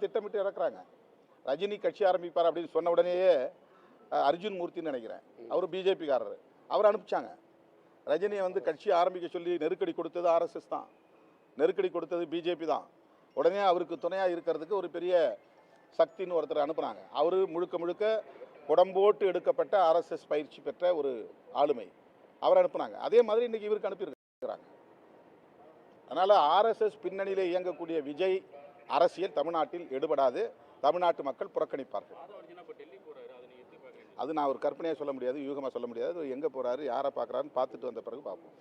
தான் திட்டமிட்டு இறக்குறாங்க. ரஜினி கட்சி ஆரம்பிப்பார் அப்படின்னு சொன்ன உடனேயே அர்ஜுன் மூர்த்தின்னு நினைக்கிறேன். அவர் பிஜேபிக்காரர். அவர் அனுப்பிச்சாங்க. ரஜினியை வந்து கட்சி ஆரம்பிக்க சொல்லி நெருக்கடி கொடுத்தது ஆர்எஸ்எஸ் தான். நெருக்கடி கொடுத்தது பிஜேபி தான். உடனே அவருக்கு துணையாக இருக்கிறதுக்கு ஒரு பெரிய சக்தின்னு ஒருத்தர் அனுப்புனாங்க. அவர் முழுக்க முழுக்க உடம்போட்டு எடுக்கப்பட்ட ஆர்எஸ்எஸ் பயிற்சி பெற்ற ஒரு ஆளுமை. அவர் அனுப்புனாங்க. அதே மாதிரி இன்னைக்கு இவருக்கு அனுப்பியிருக்கிறாங்க. அதனால் ஆர்எஸ்எஸ் பின்னணியில் இயங்கக்கூடிய விஜய் அரசியல் தமிழ்நாட்டில் எடுபடாது. தமிழ்நாட்டு மக்கள் புறக்கணிப்பார்கள். அது நான் ஒரு கற்பனையாக சொல்ல முடியாது யூகமாக சொல்ல முடியாது. எங்கே போகிறாரு யாரை பார்க்குறாருன்னு பார்த்துட்டு வந்த பிறகு பார்ப்போம்.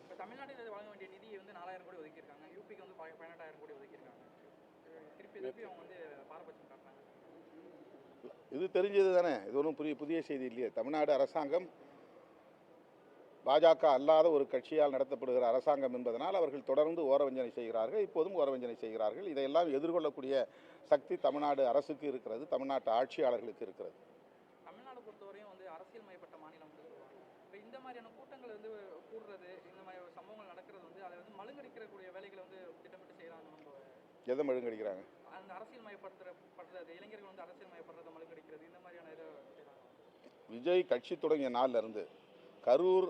இது தெரிஞ்சது தானே இது ஒன்றும் புதிய புதிய செய்தி இல்லையே. தமிழ்நாடு அரசாங்கம் பாஜக அல்லாத ஒரு கட்சியால் நடத்தப்படுகிற அரசாங்கம் என்பதனால் அவர்கள் தொடர்ந்து ஓரவஞ்சனை செய்கிறார்கள் இப்போதும் ஓரவஞ்சனை செய்கிறார்கள். இதையெல்லாம் எதிர்கொள்ளக்கூடிய சக்தி தமிழ்நாடு அரசுக்கு இருக்கிறது தமிழ்நாட்டு ஆட்சியாளர்களுக்கு இருக்கிறது. தமிழ்நாடு பொறுத்தவரையும் வந்து அரசியல் மயப்பட்ட மாநிலம் இப்போ இந்த மாதிரியான கூட்டங்கள் வந்து கூடுறது இந்த மாதிரி சம்பவங்கள் நடக்கிறது வந்து அதை வந்து மழுங்கடிக்கக்கூடிய வேலைகளை வந்து திட்டமிட்டு செய்கிறாங்க நம்ம எதை மழுங்கடிக்கிறாங்க? அந்த அரசியல் மயப்படுத்துற படுறது இளைஞர்கள் வந்து அரசியல் மயப்படுறதை மழுங்கடிக்கிறது இந்த மாதிரியான இதை விஜய் கட்சி தொடங்கிய நாள்ல இருந்து கரூர்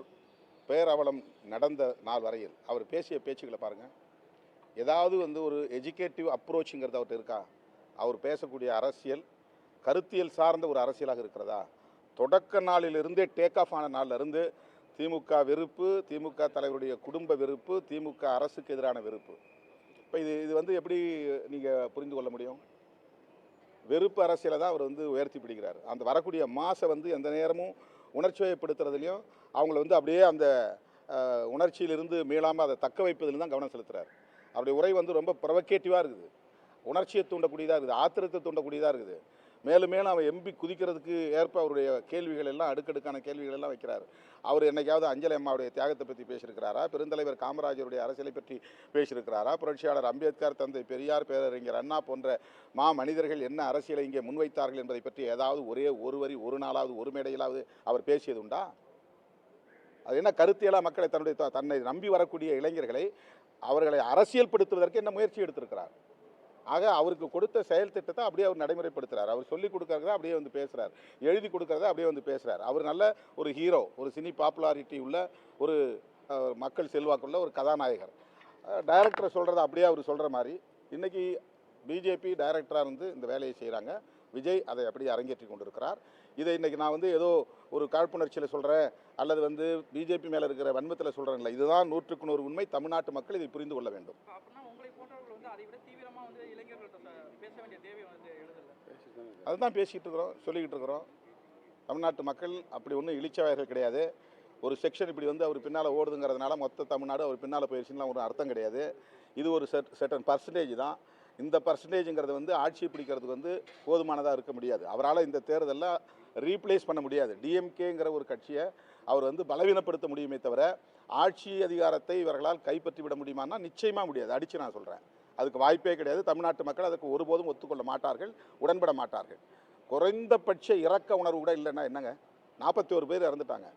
பேரவலம் நடந்த நாள் வரையில் அவர் பேசிய பேச்சுக்களை பாருங்கள் ஏதாவது வந்து ஒரு எஜுகேட்டிவ் அப்ரோச்சுங்கிறது அவர்கிட்ட இருக்கா? அவர் பேசக்கூடிய அரசியல் கருத்தியல் சார்ந்த ஒரு அரசியலாக இருக்கிறதா? தொடக்க நாளிலிருந்தே டேக் ஆஃப் ஆன நாளிலிருந்து திமுக வெறுப்பு திமுக தலைவருடைய குடும்ப வெறுப்பு திமுக அரசுக்கு எதிரான வெறுப்பு. இப்போ இது இது வந்து எப்படி நீங்கள் புரிந்து கொள்ள முடியும்? வெறுப்பு அரசியலை தான் அவர் வந்து உயர்த்தி பிடிக்கிறார். அந்த வரக்கூடிய மாசை வந்து எந்த நேரமும் உணர்ச்சிவயப்படுத்துறதுலையும் அவங்கள வந்து அப்படியே அந்த உணர்ச்சியிலிருந்து மீளாமல் அதை தக்க வைப்பதில் தான் கவனம் செலுத்துகிறார் அவருடைய உரை வந்து ரொம்ப ப்ரொவகேட்டிவாக இருக்குது. உணர்ச்சியை தூண்டக்கூடியதாக இருக்குது ஆத்திரத்தை தூண்டக்கூடியதாக இருக்குது. மேலும் மேலும் அவன் எம்பி குதிக்கிறதுக்கு ஏற்ப அவருடைய கேள்விகள் எல்லாம் அடுக்கடுக்கான கேள்விகள் எல்லாம் வைக்கிறார். அவர் என்னைக்காவது அஞ்சலி அம்மாவுடைய தியாகத்தை பற்றி பேசியிருக்கிறாரா? பெருந்தலைவர் காமராஜருடைய அரசியலை பற்றி பேசியிருக்கிறாரா? புரட்சியாளர் அம்பேத்கர் தந்தை பெரியார் பேரறிஞர் அண்ணா போன்ற மா மனிதர்கள் என்ன அரசியலை இங்கே முன்வைத்தார்கள் என்பதை பற்றி ஏதாவது ஒரே ஒரு வரி ஒரு நாளாவது ஒரு மேடையிலாவது அவர் பேசியது உண்டா? அது என்ன கருத்தியலா மக்களை தன்னுடைய த- தன்னை நம்பி வரக்கூடிய இளைஞர்களை அவர்களை அரசியல்படுத்துவதற்கு என்ன முயற்சி எடுத்திருக்கிறார்? ஆக அவருக்கு கொடுத்த செயல் திட்டத்தை அப்படியே அவர் நடைமுறைப்படுத்துகிறார் அவர் சொல்லி கொடுக்கறத அப்படியே வந்து பேசுகிறார் எழுதி கொடுக்கறத அப்படியே வந்து பேசுகிறார் அவர் நல்ல ஒரு ஹீரோ ஒரு சினி பாப்புலாரிட்டி உள்ள ஒரு மக்கள் செல்வாக்குள்ள ஒரு கதாநாயகர். டைரக்டர் சொல்கிறத அப்படியே அவர் சொல்கிற மாதிரி இன்றைக்கி பிஜேபி டைரக்டராக இருந்து இந்த வேலையை செய்கிறாங்க விஜய் அதை அப்படியே அரங்கேற்றி கொண்டிருக்கிறார். இதை இன்றைக்கி நான் வந்து ஏதோ ஒரு காழ்ப்புணர்ச்சியில் சொல்கிறேன் அல்லது வந்து பிஜேபி மேலே இருக்கிற வன்மத்தில் சொல்கிறேன் இல்லை இதுதான் நூற்றுக்கு நூறு உண்மை. தமிழ்நாட்டு மக்கள் இதை புரிந்து கொள்ள வேண்டும். அதுதான் பேசிக்கிட்டு இருக்கிறோம் சொல்லிக்கிட்டு இருக்கிறோம். தமிழ்நாட்டு மக்கள் அப்படி ஒன்றும் இழிச்சவாயர்கள் கிடையாது. ஒரு செக்ஷன் இப்படி வந்து அவர் பின்னால் ஓடுதுங்கிறதுனால மொத்த தமிழ்நாடு அவர் பின்னால் போயிடுச்சுன்னா ஒரு அர்த்தம் கிடையாது. இது ஒரு செட் செட்டன் பர்சன்டேஜ் தான். இந்த பர்சன்டேஜுங்கிறது வந்து ஆட்சி பிடிக்கிறதுக்கு வந்து போதுமானதாக இருக்க முடியாது. அவரால் இந்த தேர்தலில் ரீப்ளேஸ் பண்ண முடியாது. டிஎம்கேங்கிற ஒரு கட்சியை அவர் வந்து பலவீனப்படுத்த முடியுமே தவிர ஆட்சி அதிகாரத்தை இவர்களால் கைப்பற்றி விட முடியுமான்னா நிச்சயமாக முடியாது. அடித்து நான் சொல்கிறேன் அதுக்கு வாய்ப்பே கிடையாது. தமிழ்நாட்டு மக்கள் அதுக்கு ஒருபோதும் ஒத்துக்கொள்ள மாட்டார்கள் உடன்பட மாட்டார்கள். குறைந்தபட்ச இறக்க உணர்வு கூட இல்லைன்னா என்னங்க? நாற்பத்தி ஒரு பேர் இறந்துட்டாங்க.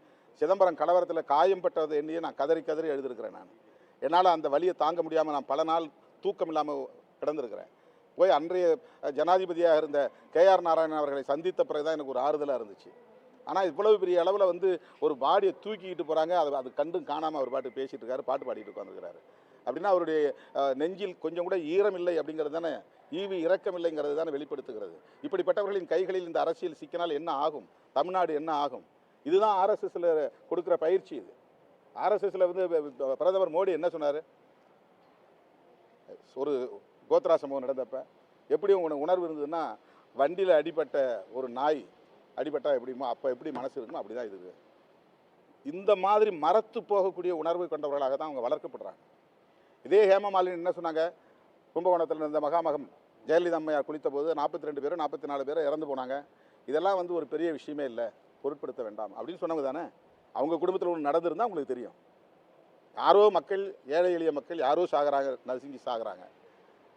சிதம்பரம் கலவரத்தில் காயம் பட்டதை எண்ணியே நான் கதறி கதறி எழுதியிருக்கிறேன் நான். என்னால் அந்த வலியை தாங்க முடியாமல் நான் பல நாள் தூக்கம் இல்லாமல் கிடந்திருக்கிறேன். போய் அன்றைய ஜனாதிபதியாக இருந்த கே ஆர் நாராயணன் அவர்களை சந்தித்த பிறகு தான் எனக்கு ஒரு ஆறுதலாக இருந்துச்சு. ஆனால் இவ்வளவு பெரிய அளவில் வந்து ஒரு பாடியை தூக்கிக்கிட்டு போகிறாங்க அது அது கண்டும் காணாமல் அவர் பாட்டு பேசிகிட்டு இருக்காரு பாட்டு பாடிட்டு உட்காந்துருக்கிறாரு அப்படின்னா அவருடைய நெஞ்சில் கொஞ்சம் கூட ஈரம் இல்லை அப்படிங்கிறது தானே? ஈவி இரக்கம் இல்லைங்கிறது தானே வெளிப்படுத்துகிறது. இப்படிப்பட்டவர்களின் கைகளில் இந்த அரசியல் சிக்கினால் என்ன ஆகும்? தமிழ்நாடு என்ன ஆகும்? இதுதான் ஆர்எஸ்எஸ்ல கொடுக்குற பயிற்சி இது. ஆர்எஸ்எஸ்ல வந்து பிரதமர் மோடி என்ன சொன்னார்? ஒரு கோத்ரா சம்பவம் நடந்தப்ப எப்படி உனக்கு உணர்வு இருந்ததுன்னா வண்டியில் அடிபட்ட ஒரு நாய் அடிபட்டா எப்படிமோ அப்போ எப்படி மனசு இருக்குமோ அப்படி தான் இது. இந்த மாதிரி மரத்து போகக்கூடிய உணர்வு கொண்டவர்களாக தான் அவங்க வளர்க்கப்படுறாங்க. இதே ஹேமமாலினி என்ன சொன்னாங்க? கும்பகோணத்தில் இருந்த மகாமகம் ஜெயலலிதா அம்மையார் குளித்த போது நாற்பத்தி ரெண்டு பேரும் நாற்பத்தி நாலு பேரும் இறந்து போனாங்க. இதெல்லாம் வந்து ஒரு பெரிய விஷயமே இல்லை. பொருட்படுத்த வேண்டாம். அப்படின்னு சொன்னவங்க தானே? அவங்க குடும்பத்தில் ஒன்று நடந்திருந்தால் உங்களுக்கு தெரியும். யாரோ மக்கள் ஏழை எளிய மக்கள் யாரோ சாகுறாங்க நசுங்கி சாகுறாங்க.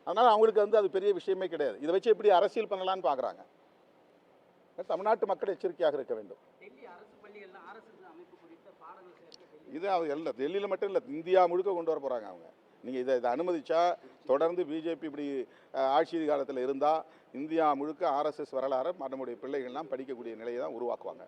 அதனால் அவங்களுக்கு வந்து அது பெரிய விஷயமே கிடையாது. இதை வச்சு எப்படி அரசியல் பண்ணலான்னு பார்க்குறாங்க தமிழ்நாட்டு மக்கள் எச்சரிக்கையாக இருக்க வேண்டும். இது அது இல்லை டெல்லியில் மட்டும் இல்லை இந்தியா முழுக்க கொண்டு வர போகிறாங்க அவங்க. நீங்கள் இதை இதை அனுமதித்தா தொடர்ந்து பிஜேபி இப்படி ஆட்சி காலத்தில் இருந்தால் இந்தியா முழுக்க ஆர்எஸ்எஸ் வரலாறு நம்முடைய பிள்ளைகள்லாம் படிக்கக்கூடிய நிலையை தான் உருவாக்குவாங்க.